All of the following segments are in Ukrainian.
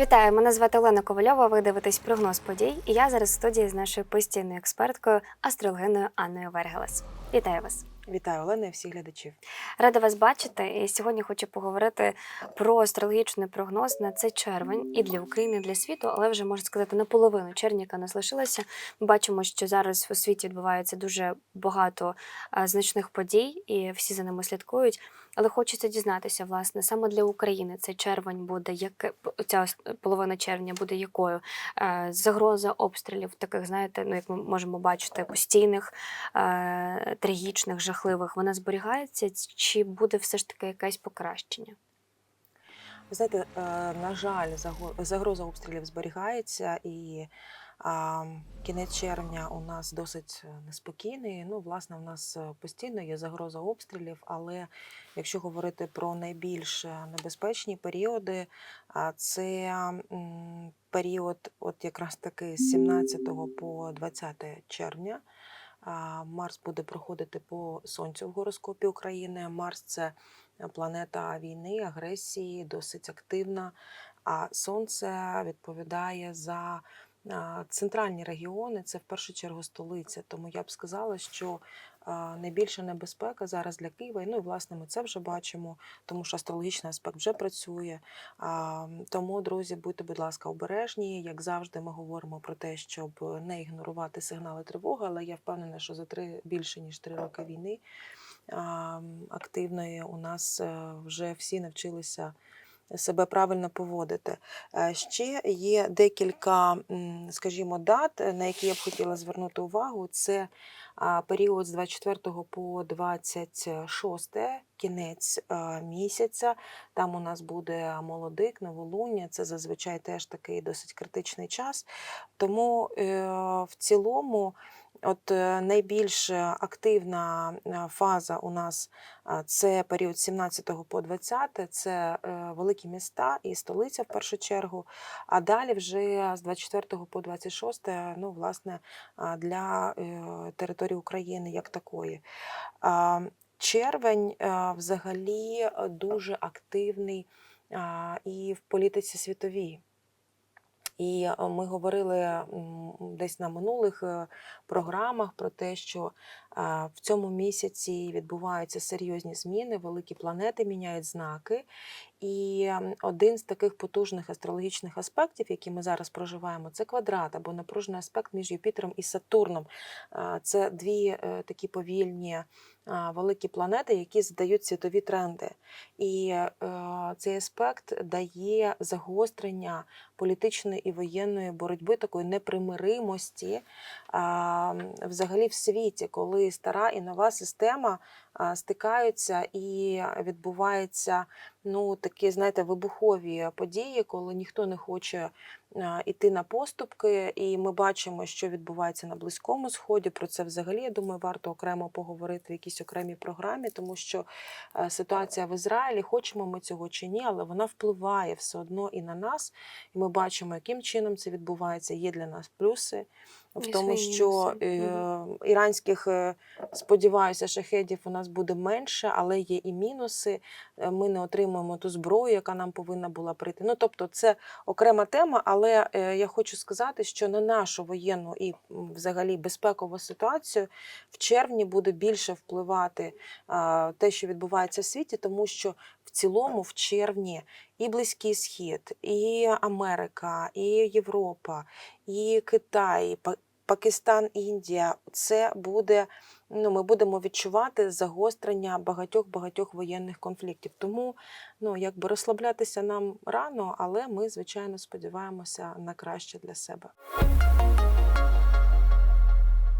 Вітаю, мене звати Олена Ковальова. Ви дивитесь прогноз подій. І я зараз в студії з нашою постійною експерткою, астрологиною Анною Вергелес. Вітаю вас! Вітаю Олена і всіх глядачів. Рада вас бачити. І сьогодні хочу поговорити про астрологічний прогноз на цей червень і для України, і для світу, але вже можна сказати на половину червня, яка нас лишилася. Ми бачимо, що зараз у світі відбувається дуже багато значних подій, і всі за ними слідкують. Але хочеться дізнатися, власне, саме для України цей червень буде як ця половина червня буде якою? Е, Загроза обстрілів, таких, знаєте, ну як ми можемо бачити, постійних, е, трагічних, жахливих, вона зберігається, чи буде все ж таки якесь покращення? Ви знаєте, е, на жаль, загроза обстрілів зберігається, і кінець червня у нас досить е, неспокійний. Ну, власне, у нас е, постійно є загроза обстрілів, але якщо говорити про найбільш е, небезпечні періоди, це період, от якраз таки з 17 по 20 червня. Марс буде проходити по сонцю в гороскопі України. Марс це планета війни, агресії, досить активна. А сонце відповідає за центральні регіони, це в першу чергу столиця. Тому я б сказала, що найбільша небезпека зараз для Києва. Ну і власне ми це вже бачимо, тому що астрологічний аспект вже працює. Тому, друзі, будьте, будь ласка, обережні. Як завжди, ми говоримо про те, щоб не ігнорувати сигнали тривоги, але я впевнена, що за три більше ніж три роки війни активної у нас е, вже всі навчилися себе правильно поводити. Е, Ще є декілька, скажімо, дат, е, на які я б хотіла звернути увагу. Це період з 24 по 26, кінець е, місяця. Там у нас буде молодик, новолуння. Це зазвичай теж такий досить критичний час. Тому в цілому. От е, найбільш активна е, фаза у нас це період з 17 по 20, це е, великі міста і столиця в першу чергу. А далі вже з 24 по 26, ну, власне, для е, території України як такої. Червень е, взагалі е, дуже активний і в політиці світовій. І е, ми говорили десь на минулих е, програмах про те, що в цьому місяці відбуваються серйозні зміни, великі планети міняють знаки. І ем, один з таких потужних астрологічних аспектів, які ми зараз проживаємо, це квадрат або напружений аспект між Юпітером і Сатурном. Це дві е, такі повільні великі планети, які задають світові тренди. І е, цей аспект дає загострення політичної і воєнної боротьби, такої непримиримості взагалі в світі, коли стара і нова система стикаються і відбувається ну, такі, знаєте, вибухові події, коли ніхто не хоче а, іти на поступки, і ми бачимо, що відбувається на Близькому Сході. Про це взагалі, я думаю, варто окремо поговорити в якійсь окремій програмі, тому що ситуація в Ізраїлі, хочемо ми цього чи ні, але вона впливає все одно і на нас. І ми бачимо, яким чином це відбувається. Є для нас плюси в І тому, що мінуси. е, іранських, е, сподіваюся, шахедів у нас буде менше, але є і мінуси. Е, Ми не отримуємо ту зброю, яка нам повинна була прийти. Ну тобто, це окрема тема, але я хочу сказати, що на нашу воєнну і взагалі безпекову ситуацію в червні буде більше впливати те, що відбувається в світі, тому що в цілому в червні і Близький Схід, і Америка, і Європа, і Китай, Па- Пакистан, Індія це буде. Ну, ми будемо відчувати загострення багатьох багатьох воєнних конфліктів. Тому ну якби розслаблятися нам рано, але ми звичайно сподіваємося на краще для себе.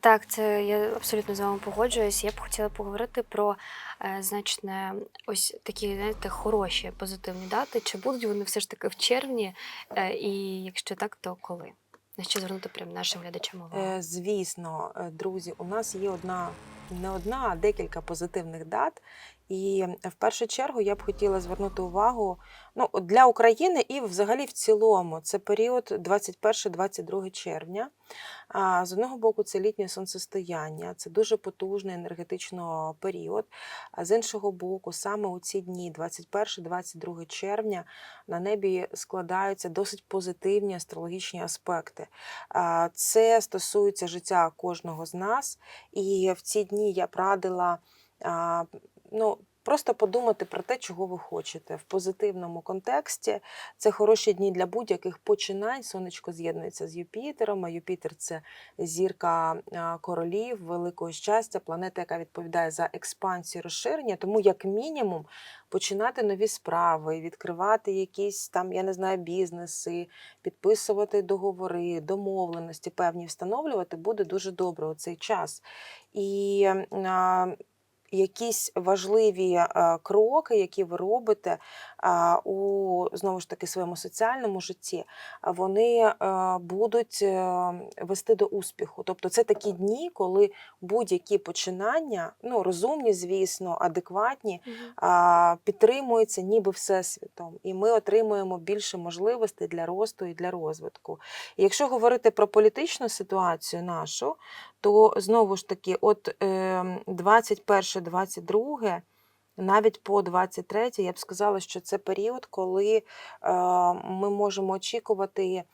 Так, це я абсолютно з вами погоджуюсь. Я б хотіла поговорити про е, значне ось такі, знаєте, хороші позитивні дати. Чи будуть вони все ж таки в червні? Е, і якщо так, то коли? На що звернути прям нашим глядачам увагу? Е, Звісно, е, друзі, у нас є одна не одна, а декілька позитивних дат. І в першу чергу я б хотіла звернути увагу ну, для України і взагалі в цілому. Це період 21-22 червня. З одного боку, це літнє сонцестояння, це дуже потужний енергетично період. А з іншого боку, саме у ці дні, 21-22 червня, на небі складаються досить позитивні астрологічні аспекти. Це стосується життя кожного з нас. І в ці дні я б радила ну, просто подумати про те, чого ви хочете в позитивному контексті. Це хороші дні для будь-яких починань. Сонечко з'єднується з Юпітером. А Юпітер це зірка королів, великого щастя, планета, яка відповідає за експансію, розширення. Тому, як мінімум, починати нові справи, відкривати якісь там, я не знаю, бізнеси, підписувати договори, домовленості певні встановлювати буде дуже добре у цей час. І якісь важливі е, кроки, які ви робите у знову ж таки своєму соціальному житті, вони е, будуть е, вести до успіху. Тобто це такі дні, коли будь-які починання, ну розумні, звісно, адекватні, а, ніби всесвітом, і ми отримуємо більше можливостей для росту і для розвитку. І якщо говорити про політичну ситуацію нашу, то знову ж таки, от е, 21-22, навіть по 23, я б сказала, що це період, коли е, ми можемо очікувати е,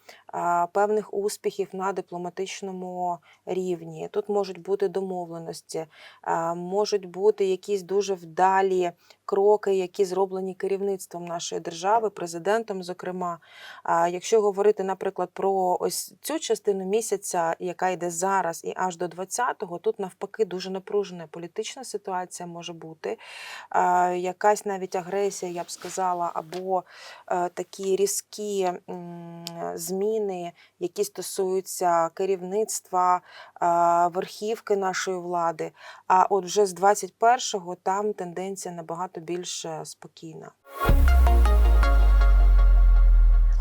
певних успіхів на дипломатичному рівні. Тут можуть бути домовленості, е, можуть бути якісь дуже вдалі кроки, які зроблені керівництвом нашої держави, президентом, зокрема. Якщо говорити, наприклад, про ось цю частину місяця, яка йде зараз і аж до 20-го, тут навпаки дуже напружена політична ситуація може бути. Якась навіть агресія, я б сказала, або е, такі різкі зміни, які стосуються керівництва, верхівки нашої влади. А от вже з 21-го там тенденція набагато більш е, спокійна.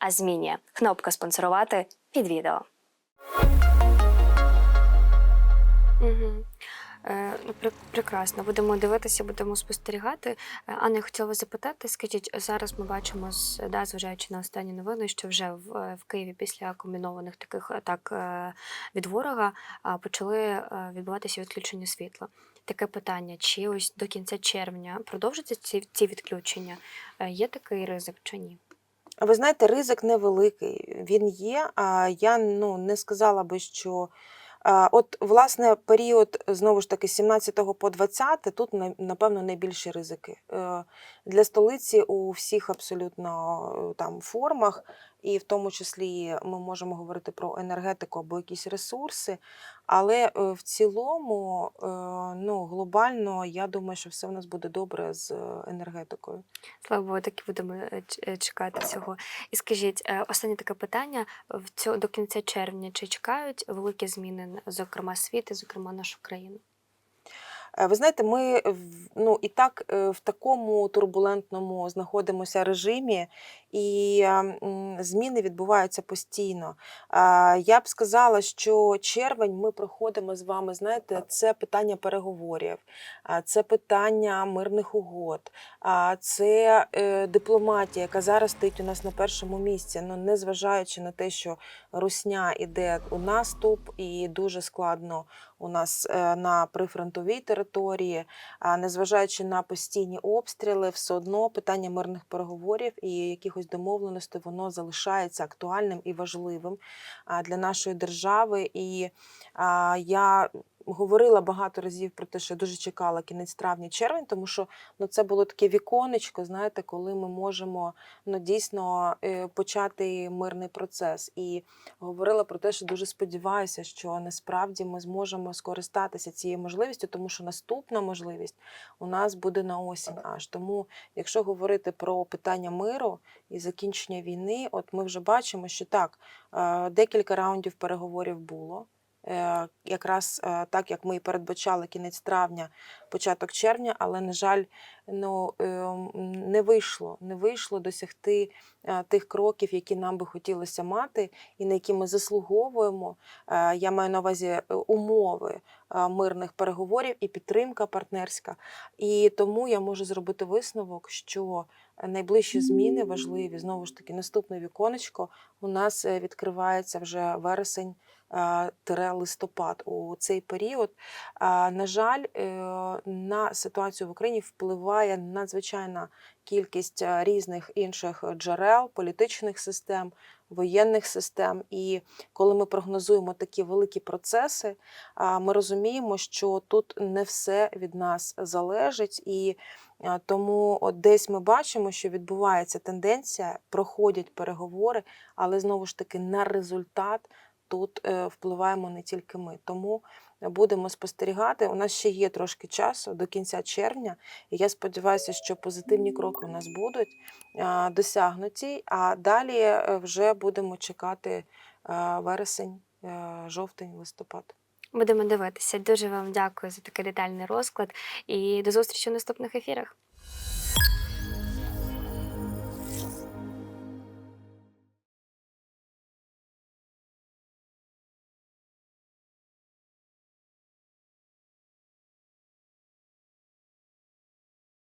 а змінює. Кнопка спонсорувати під відео. Угу. Е, ну, прекрасно. Будемо дивитися, будемо спостерігати. Е, Анна, я хотіла запитати, скажіть, зараз ми бачимо, з- да, зважаючи на останні новини, що вже в, е, в Києві після комбінованих таких атак е, від ворога почали відбуватися відключення світла. Таке питання: чи ось до кінця червня продовжаться ці, ці відключення? Є такий ризик чи ні? Ви знаєте, ризик невеликий. Він є. А я ну, не сказала би, що. От, власне, період знову ж таки з 17 по 20, тут напевно найбільші ризики. Е, Для столиці у всіх абсолютно е, там формах, і в тому числі ми можемо говорити про енергетику або якісь ресурси. Але е, в цілому, е, ну, глобально, я думаю, що все в нас буде добре з е, енергетикою. Слава Богу, так і будемо чекати цього. І скажіть, останнє таке питання в цьо, до кінця червня чи чекають великі зміни, зокрема світ і зокрема нашу країну? Е, Ви знаєте, ми ну, і так е, в такому турбулентному знаходимося режимі, і е, зміни відбуваються постійно. Я б сказала, що червень ми проходимо з вами. Знаєте, це питання переговорів, це питання мирних угод, це е, дипломатія, яка зараз стоїть у нас на першому місці. Ну, незважаючи на те, що Русня іде у наступ, і дуже складно у нас е, на прифронтовій території, а незважаючи на постійні обстріли, все одно питання мирних переговорів і якихось домовленостей воно залишається актуальним і важливим для нашої держави. І я говорила багато разів про те, що я дуже чекала кінець травня, червень, тому що ну, це було таке віконечко, знаєте, коли ми можемо ну, дійсно е, почати мирний процес. І говорила про те, що дуже сподіваюся, що насправді ми зможемо скористатися цією можливістю, тому що наступна можливість у нас буде на осінь аж. Тому, якщо говорити про питання миру і закінчення війни, от ми вже бачимо, що так, е, декілька раундів переговорів було. Е, Якраз е, так, як ми і передбачали кінець травня, початок червня, але, на жаль, ну, е, не вийшло, не вийшло досягти е, тих кроків, які нам би хотілося мати, і на які ми заслуговуємо. Я маю на увазі умови мирних переговорів і підтримка партнерська. І тому я можу зробити висновок, що найближчі зміни важливі. Знову ж таки, наступне віконечко у нас е, відкривається вже вересень. е, тире листопад у цей період. На жаль, е, на ситуацію в Україні впливає надзвичайна кількість різних інших джерел, політичних систем, воєнних систем. І коли ми прогнозуємо такі великі процеси, ми розуміємо, що тут не все від нас залежить. І тому от десь ми бачимо, що відбувається тенденція, проходять переговори, але знову ж таки на результат тут е, впливаємо не тільки ми. Тому будемо спостерігати. У нас ще є трошки часу до кінця червня, і я сподіваюся, що позитивні кроки у нас будуть досягнуті. А далі е, вже будемо чекати е, вересень, е, жовтень, листопад. Будемо дивитися. Дуже вам дякую за такий детальний розклад і до зустрічі в наступних ефірах.